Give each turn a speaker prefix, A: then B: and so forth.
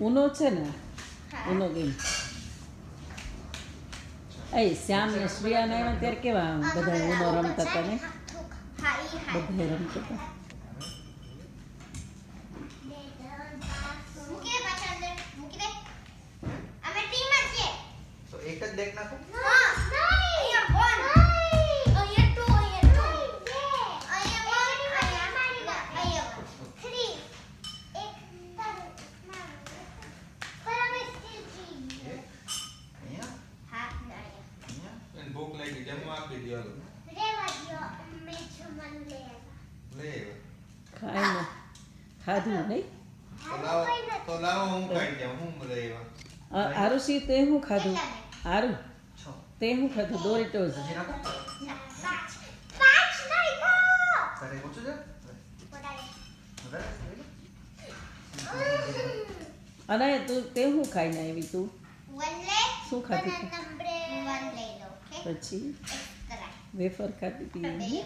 A: ઉનો છે ને ઉનો ગેમ. એ શ્યામ ને શ્રેયા ને અત્યારે કેવા બધા ઉનો રમતા હતા ને? બધા રમતા હતા.
B: અહીંયા
C: એને ભૂખ લાગી જમવા આપી દો
B: રેવા જમવાનું
C: લે
A: ખાઈ ને ખાધું નહીં?
C: તો લાવો તો લાવો હું ખાઈ જાઉં હું લઈ આવ્યા
A: આરુષી તે હું ખાધું?
D: છ.
A: તે શું ખાધું ડોરિટોઝ અને તું તે શું ખાઈને આવી તું? શું ખાધી તું?
B: નંબર વન લઈ લો
A: પછી વેફર ખાધી.
B: બે
A: હતી